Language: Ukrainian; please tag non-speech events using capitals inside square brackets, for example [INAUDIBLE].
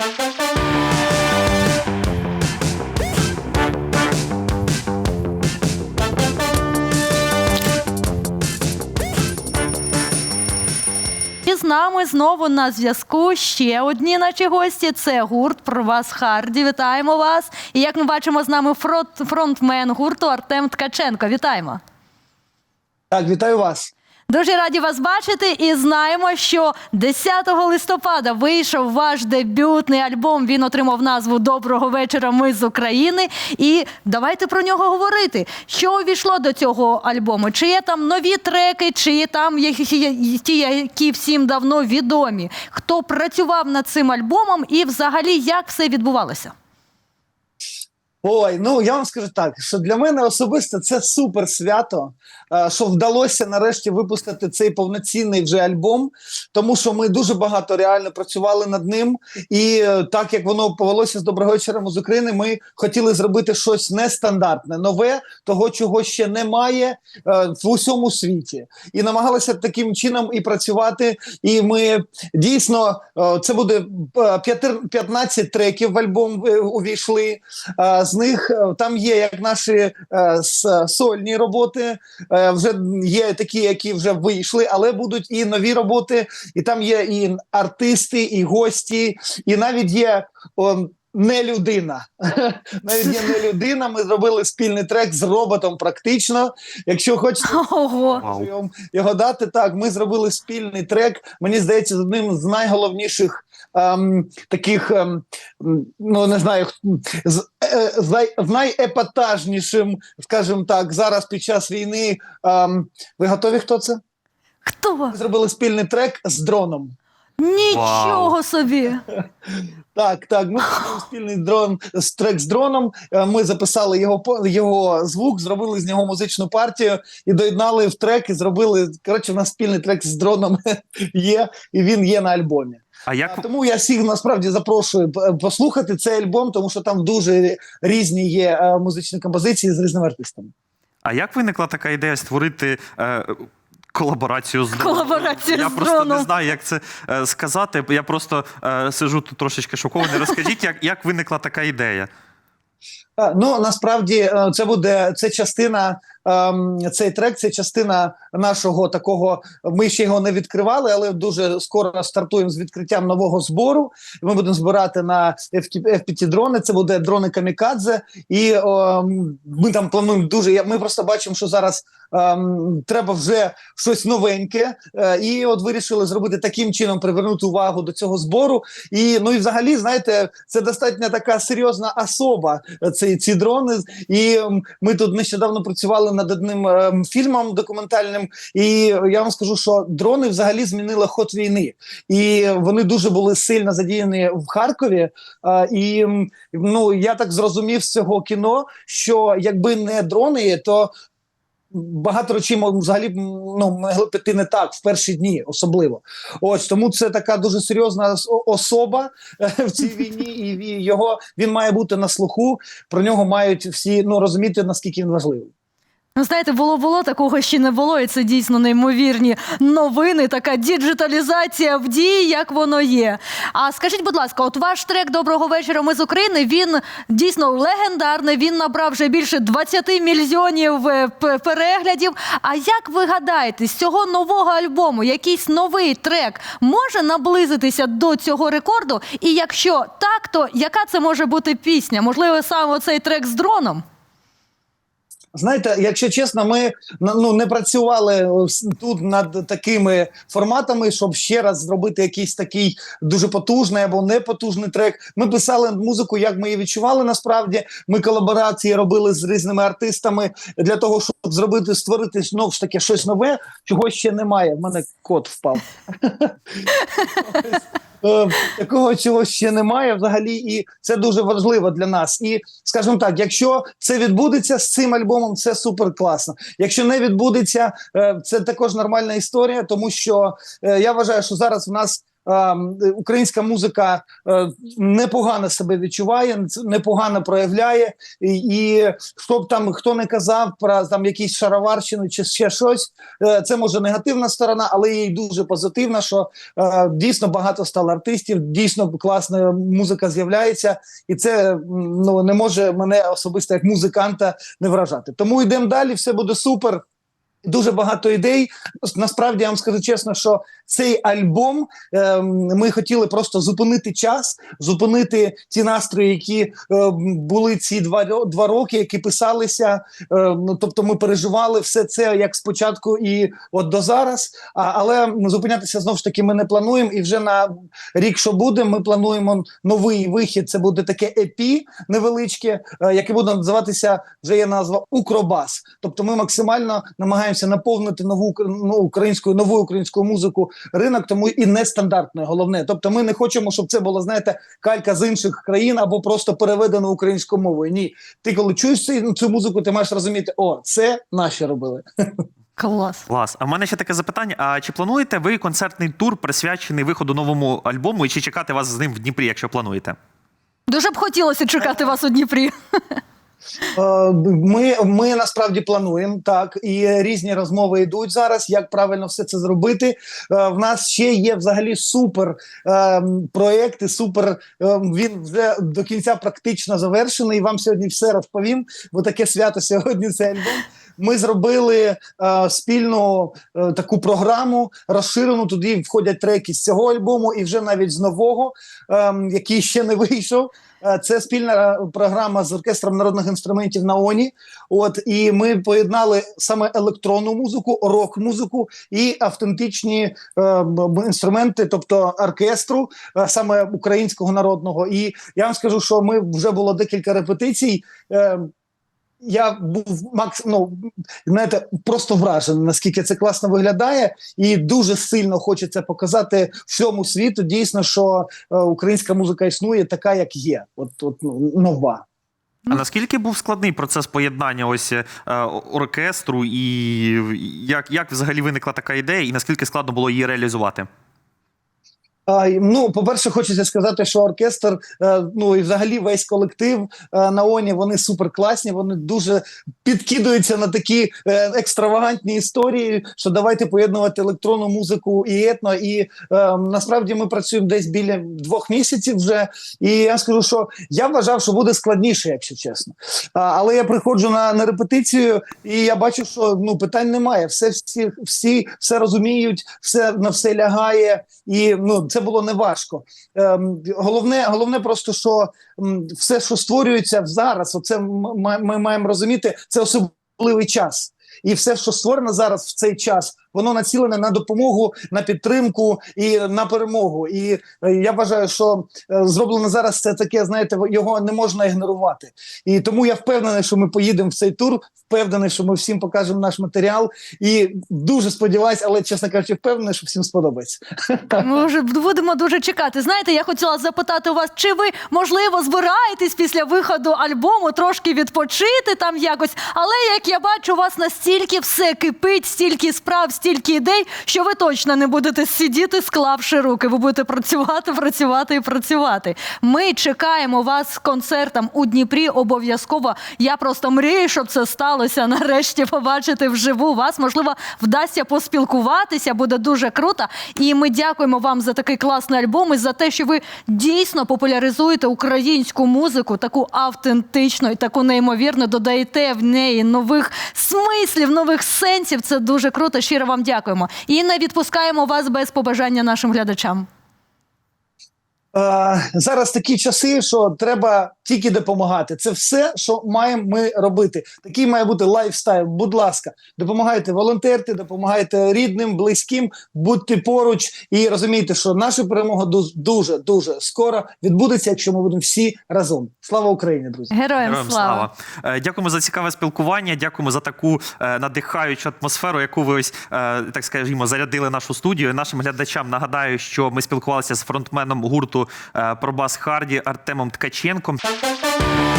З нами знову на зв'язку ще одні наші гості. Це гурт про вас Харді. Вітаємо вас. І як ми бачимо, з нами фронт, фронтмен гурту Артем Ткаченко. Вітаємо. Так, вітаю вас. Дуже раді вас бачити і знаємо, що 10 листопада вийшов ваш дебютний альбом. Він отримав назву Доброго вечора. Ми з України. І давайте про нього говорити. Що увійшло до цього альбому? Чи є там нові треки, чи є там ті, які всім давно відомі? Хто працював над цим альбомом, і взагалі як все відбувалося? Ой, ну я вам скажу так, що для мене особисто це супер свято, що вдалося нарешті випустити цей повноцінний вже альбом, тому що ми дуже багато реально працювали над ним. І е, так як воно повелося з доброго вечора з України, ми хотіли зробити щось нестандартне, нове, того, чого ще немає е, в усьому світі. І намагалися таким чином і працювати. І ми дійсно е, це буде е, 15 треків в альбом е, увійшли. Е, З них е, там є як наші е, сольні роботи, е, вже є такі, які вже вийшли, але будуть і нові роботи, і там є і артисти, і гості, і навіть є. о, Не людина, [LAUGHS] навіть є не людина. Ми зробили спільний трек з роботом. Практично, якщо хочете [LAUGHS] його дати. Так, ми зробили спільний трек. Мені здається, з одним з найголовніших ем, таких, ем, ну не знаю, з, е, з, з найепатажнішим, скажімо так, зараз під час війни. Ем, ви готові? Хто це? Хто? Ми зробили спільний трек з дроном. Нічого собі. [LAUGHS] Так, так, ми зробили спільний дрон з трек з дроном. Е, Ми записали його по- його звук, зробили з нього музичну партію і доєднали в трек. І зробили коротше, у нас спільний трек з дроном [LAUGHS] є, і він є на альбомі. А А як Тому я всіх насправді запрошую послухати цей альбом, тому що там дуже різні є е, музичні композиції з різними артистами. а як виникла така ідея створити е, колаборацію з? Колаборацію Я з просто дроном. не знаю, як це е, сказати. Я просто е, сижу тут трошечки шокований. Розкажіть, як, як виникла така ідея? Е, Ну насправді е, це буде це частина. Ем, Цей трек це частина нашого такого. Ми ще його не відкривали, але дуже скоро стартуємо з відкриттям нового збору. Ми будемо збирати на fpt дрони. Це буде дрони камікадзе, і ем, ми там плануємо дуже. Ми просто бачимо, що зараз ем, треба вже щось новеньке, е, і от вирішили зробити таким чином, привернути увагу до цього збору. І ну і взагалі, знаєте, це достатньо така серйозна особа. Ці, ці дрони. І ем, ми тут нещодавно працювали над одним ем, фільмом документальним. І я вам скажу, що дрони взагалі змінили ход війни, і вони дуже були сильно задіяні в Харкові. Е, і ну я так зрозумів з цього кіно, що якби не дрони, то багато речей взагалі ну, могли піти не так в перші дні, особливо. Ось тому це така дуже серйозна особа е, в цій війні, і його він має бути на слуху. Про нього мають всі ну розуміти наскільки він важливий. Ну, знаєте, було було такого ще не було, і це дійсно неймовірні новини, така діджиталізація в дії, як воно є. А скажіть, будь ласка, от ваш трек Доброго вечора. Ми з України він дійсно легендарний. Він набрав вже більше 20 мільйонів е, переглядів. А як ви гадаєте, з цього нового альбому якийсь новий трек може наблизитися до цього рекорду? І якщо так, то яка це може бути пісня? Можливо, саме цей трек з дроном? Знаєте, якщо чесно, ми ну не працювали тут над такими форматами, щоб ще раз зробити якийсь такий дуже потужний або непотужний трек. Ми писали музику, як ми її відчували. Насправді ми колаборації робили з різними артистами для того, щоб зробити створити знову ж таки щось нове, чого ще немає. В мене кот впав. [LAUGHS] Е, Такого чого ще немає взагалі, і це дуже важливо для нас. І скажімо так, якщо це відбудеться з цим альбомом, це супер класно. Якщо не відбудеться, е, це також нормальна історія, тому що е, я вважаю, що зараз в нас українська музика е, непогано себе відчуває, непогано проявляє. І, хто б там хто не казав про там якісь шароварщини чи ще щось, е, це може негативна сторона, але є й дуже позитивна, що е, дійсно багато стало артистів, дійсно класна музика з'являється, і це ну не може мене особисто як музиканта не вражати. Тому йдемо далі, все буде супер. Дуже багато ідей. Насправді я вам скажу чесно, що цей альбом ем, ми хотіли просто зупинити час, зупинити ті настрої, які ем, були ці два, два роки, які писалися. Ем, ну, тобто ми переживали все це як спочатку і от до зараз. А, але зупинятися знову ж таки ми не плануємо. І вже на рік, що буде, ми плануємо новий вихід. Це буде таке епі невеличке, е, яке буде називатися вже є назва Укробас. Тобто ми максимально намагаємося наповнити нову ну, українську нову українську музику ринок, тому і нестандартною. Головне, тобто, ми не хочемо, щоб це було знаєте калька з інших країн або просто переведено українською мовою. Ні, ти коли чуєш цю, цю музику, ти маєш розуміти, о, це наші робили. [LAUGHS] Клас. Клас. А в мене ще таке запитання: а чи плануєте ви концертний тур присвячений виходу новому альбому, і чи чекати вас з ним в Дніпрі, якщо плануєте? Дуже б хотілося чекати вас у Дніпрі. [LAUGHS] Е, Ми, ми насправді плануємо так, і різні розмови йдуть зараз. Як правильно все це зробити? Е, В нас ще є взагалі супер е, проекти. Супер він вже до кінця практично завершений. Вам сьогодні все розповім. Бо таке свято сьогодні. це альбом. Ми зробили е, спільну е, таку програму розширену. Туди входять треки з цього альбому, і вже навіть з нового, е, який ще не [LAUGHS] вийшов. Е, Це спільна е, програма з оркестром народних інструментів на ОНІ. От і ми поєднали саме електронну музику, рок-музику і автентичні е, інструменти, тобто оркестру, е, саме українського народного. І я вам скажу, що ми вже було декілька репетицій. Е, я був макс, ну, знаєте, просто вражений, наскільки це класно виглядає, і дуже сильно хочеться показати всьому світу дійсно, що е, українська музика існує така, як є, от, от ну, нова. А наскільки був складний процес поєднання ось е, оркестру, і як, як взагалі виникла така ідея, і наскільки складно було її реалізувати? Ну, по-перше, хочеться сказати, що оркестр, е, ну і взагалі весь колектив е, на ОНІ, вони супер класні, вони дуже підкидаються на такі е, екстравагантні історії, що давайте поєднувати електронну музику і етно. І насправді ми працюємо десь біля двох місяців вже. І я скажу, що я вважав, що буде складніше, якщо чесно. Але я приходжу на, на репетицію, і я бачу, що ну питань немає. Все всі, всі все розуміють, все на все лягає, і ну це було неважко. Ем, головне, головне, просто що все, що створюється зараз, оце ми маємо розуміти, це особливий час. І все, що створено зараз в цей час, воно націлене на допомогу, на підтримку і на перемогу. І е, я вважаю, що е, зроблено зараз це таке, знаєте, його не можна ігнорувати. І тому я впевнений, що ми поїдемо в цей тур. Впевнений, що ми всім покажемо наш матеріал. І дуже сподіваюся, але чесно кажучи, впевнений, що всім сподобається. Ми вже будемо дуже чекати. Знаєте, я хотіла запитати у вас, чи ви можливо збираєтесь після виходу альбому трошки відпочити там якось. Але як я бачу, у вас настільки все кипить, стільки справ, ідей, що ви точно не будете сидіти, склавши руки. Ви будете працювати, працювати і працювати. Ми чекаємо вас з концертом у Дніпрі. Обов'язково. Я просто мрію, щоб це сталося. [LAUGHS] Нарешті побачити вживу вас. Можливо, вдасться поспілкуватися. Буде дуже круто. І ми дякуємо вам за такий класний альбом і за те, що ви дійсно популяризуєте українську музику, таку автентичну і таку неймовірну. Додаєте в неї нових смислів, нових сенсів. Це дуже круто. Щиро вам дякуємо. І не відпускаємо вас без побажання нашим глядачам. Е, зараз такі часи, що треба тільки допомагати. Це все, що маємо ми робити. Такий має бути лайфстайл. Будь ласка, допомагайте волонтерти, допомагайте рідним, близьким, будьте поруч і розумійте, що наша перемога дуже дуже скоро відбудеться, якщо ми будемо всі разом. Слава Україні, друзі! Героям, Героям слава! слава. Е, Дякуємо за цікаве спілкування. Дякуємо за таку е, надихаючу атмосферу, яку ви ось е, так скажімо, зарядили нашу студію. Нашим глядачам нагадаю, що ми спілкувалися з фронтменом гурту е, Пробас Харді Артемом Ткаченком. Thank you.